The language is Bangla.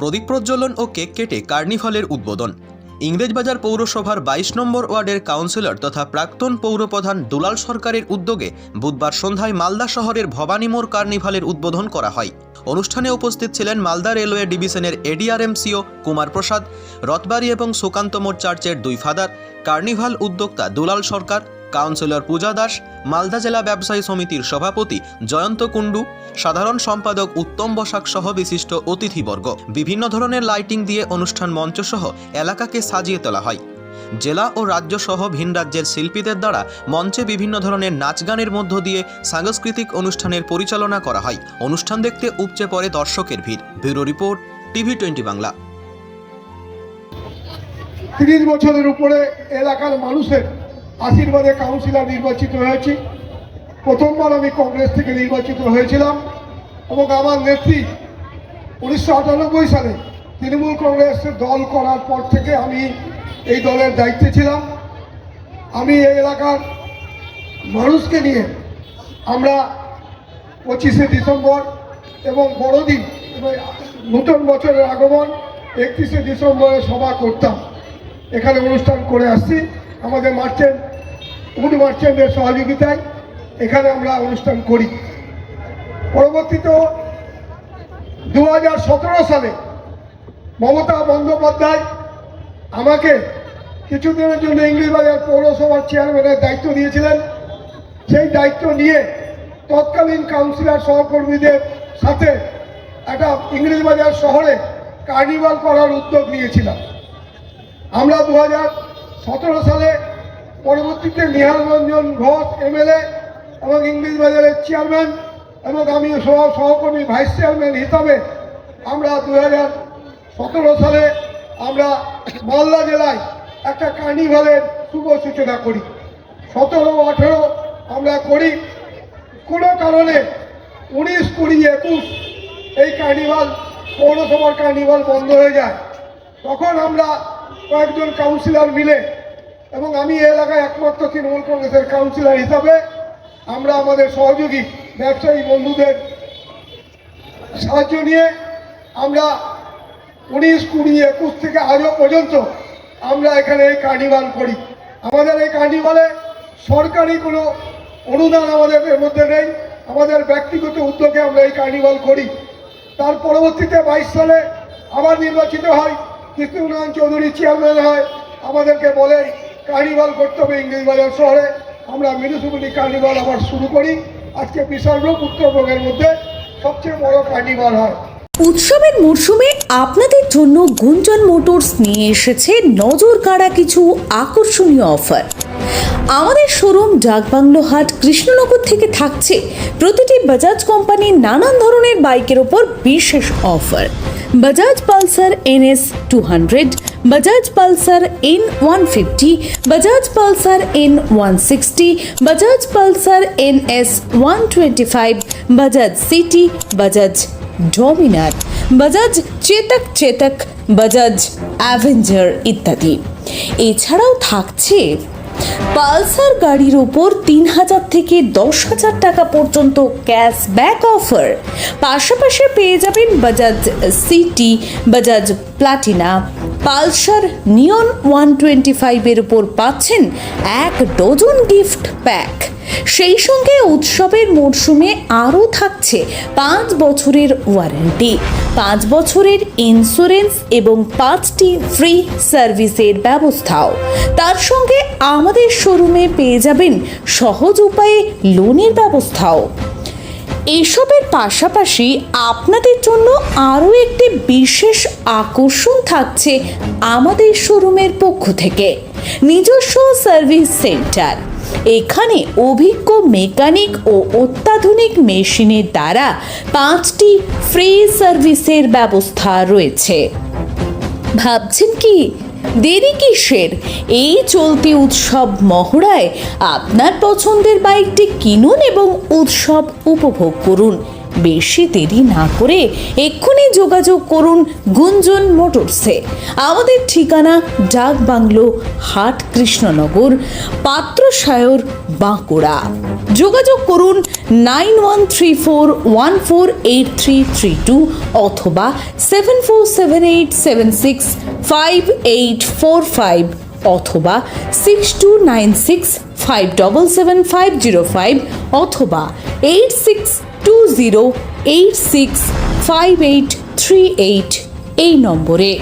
প্রদীপ প্রজ্বলন ও কেক কেটে কার্নিভালের উদ্বোধন। ইংরেজবাজার পৌরসভার বাইশ নম্বর ওয়ার্ডের কাউন্সিলর তথা প্রাক্তন পৌরপ্রধান দুলাল সরকারের উদ্যোগে বুধবার সন্ধ্যায় মালদা শহরের ভবানীমোড় কার্নিভালের উদ্বোধন করা হয়। অনুষ্ঠানে উপস্থিত ছিলেন মালদা রেলওয়ে ডিভিশনের এডিআরএমসিও কুমার প্রসাদ, রথবাড়ি এবং সুকান্ত মোড় চার্চের দুই ফাদার, কার্নিভাল উদ্যোক্তা দুলাল সরকার কাউন্সিলর পূজা দাস, মালদা জেলা ব্যবসায়ী সমিতির সভাপতি জয়ন্ত কুণ্ডু, সাধারণ সম্পাদক উত্তম বসাক সহ বিশিষ্ট অতিথিবর্গ। বিভিন্ন ধরনের লাইটিং দিয়ে অনুষ্ঠান মঞ্চসহ এলাকাকে সাজিয়ে তোলা হয়। জেলা ও রাজ্য সহ ভিন রাজ্যের শিল্পীদের দ্বারা মঞ্চে বিভিন্ন ধরনের নাচ গানের মধ্য দিয়ে সাংস্কৃতিক অনুষ্ঠানের পরিচালনা করা হয়। অনুষ্ঠান দেখতে উপচে পড়ে দর্শকের ভিড়। Bureau report, TV twenty Bangla. তিরিশ বছরের উপরে এলাকার মানুষের আশীর্বাদে কাউন্সিলর নির্বাচিত হয়েছি। প্রথমবার আমি কংগ্রেস থেকে নির্বাচিত হয়েছিলাম এবং আমার নেত্রী উনিশশো আটানব্বই সালে তৃণমূল কংগ্রেসের দল করার পর থেকে আমি এই দলের দায়িত্বে ছিলাম। আমি এই এলাকার মানুষকে নিয়ে আমরা পঁচিশে ডিসেম্বর এবং বড়দিন এবং নতুন বছরের আগমন একত্রিশে ডিসেম্বরে সভা করতাম। এখানে অনুষ্ঠান করে আসছি। আমাদের মার্চেন্ট উড মার্চেন্টের সহযোগিতায় এখানে আমরা অনুষ্ঠান করি। পরবর্তীতে দু হাজার সতেরো সালে মমতা বন্দ্যোপাধ্যায় আমাকে কিছুদিনের জন্য ইংলিশবাজার পৌরসভার চেয়ারম্যানের দায়িত্ব দিয়েছিলেন। সেই দায়িত্ব নিয়ে তৎকালীন কাউন্সিলর সহকর্মীদের সাথে একটা ইংরেজবাজার শহরে কার্নিভাল করার উদ্যোগ নিয়েছিলাম। আমরা দু সালে পরবর্তীতে নিহাল রঞ্জন ঘোষ, এমএলএ এবং ইংলিশ ইংরেজবাজারের চেয়ারম্যান এবং আমি সহ সহকর্মী ভাইস চেয়ারম্যান হিসাবে আমরা দু সালে আমরা মালদা জেলায় একটা কার্নিভালের শুভ সূচনা করি। সতেরো, আঠেরো আমরা করি। কোনো কারণে উনিশ, কুড়ি, একুশ এই কার্নিভাল, পৌরসভার কার্নিভাল বন্ধ হয়ে যায়। তখন আমরা কয়েকজন কাউন্সিলর মিলে এবং আমি এলাকায় একমাত্র তৃণমূল কংগ্রেসের কাউন্সিলর হিসাবে আমরা আমাদের সহযোগী ব্যবসায়ী বন্ধুদের সাহায্য নিয়ে আমরা উনিশ কুড়ি একুশ থেকে আজও পর্যন্ত আমরা এখানে এই কার্নিভাল করি। আমাদের এই কার্নিভালে সরকারি কোনো অনুদান আমাদের এর মধ্যে নেই। আমাদের ব্যক্তিগত উদ্যোগে আমরা এই কার্নিভাল করি। তার পরবর্তীতে বাইশ সালে আবার নির্বাচিত হয়। কৃষ্ণনারায়ণ চৌধুরী চেয়ারম্যান হয়। আমাদেরকে বলে কার্নিভাল করতে হবে ইংরেজ বাজার শহরে। আমরা মিউনিসিপ্যালিটি কার্নিভাল আবার শুরু করি। আজকে বিশাল উত্তরবঙ্গের মধ্যে সবচেয়ে বড় কার্নিভাল হয়। উৎসবের মরশুমে আপনাদের জন্য গুঞ্জন মোটরস নিয়ে এসেছে নজর কাড়া কিছু আকর্ষণীয় অফার। আমাদের শোরুম ডাকবাংলো হাট কৃষ্ণনগর থেকে থাকছে প্রতিটি বাজাজ কোম্পানির নানান ধরনের বাইকের ওপর বিশেষ offer. Bajaj Pulsar NS two hundred Bajaj Pulsar N one fifty Bajaj Pulsar N one sixty Bajaj Pulsar N S one twenty five Bajaj CT Bajaj Dominar Bajaj Chetak Chetak Bajaj Avenger ইত্যাদি। এছাড়াও থাকছে পালসার গাড়ির ওপর তিন হাজার থেকে দশ হাজার টাকা পর্যন্ত ক্যাশব্যাক অফার পাশাপাশি পেয়ে যাবেন Bajaj CT Bajaj Platina Pulsar Neon one twenty ফাইভের ওপর পাচ্ছেন এক ডজন গিফট প্যাক সেই সঙ্গে উৎসবের মরশুমে আরও থাকছে পাঁচ বছরের ওয়ারেন্টি পাঁচ বছরের ইন্স্যুরেন্স এবং পাঁচটি ফ্রি সার্ভিসের ব্যবস্থাও। তার সঙ্গে আমাদের শোরুমে পেয়ে যাবেন সহজ উপায়ে লোনের ব্যবস্থাও। এসবের পাশাপাশি আপনাদের জন্য আরও একটি বিশেষ আকর্ষণ থাকছে আমাদের শোরুমের পক্ষ থেকে। নিজস্ব সার্ভিস সেন্টার এখানে অভিজ্ঞ মেকানিক ও অত্যাধুনিক মেশিনের দ্বারা পাঁচটি ফ্রি সার্ভিসের ব্যবস্থা রয়েছে। ভাবছেন কি? দেরি কিসের? এই চলতি উৎসব মহড়ায় আপনার পছন্দের বাইকটি কিনুন এবং উৎসব উপভোগ করুন। বেশি দেরি না করে এক্ষুনি যোগাযোগ করুন গুঞ্জন মোটরসে আমাদের ঠিকানা ডাক বাংলো, হাট কৃষ্ণনগর পাত্রসায়র বাঁকুড়া। যোগাযোগ করুন nine one three four one four eight three three two অথবা seven four seven eight seven six five eight four five অথবা six two nine six five double seven five zero five অথবা eight six two zero eight six five eight three eight এই নম্বরে।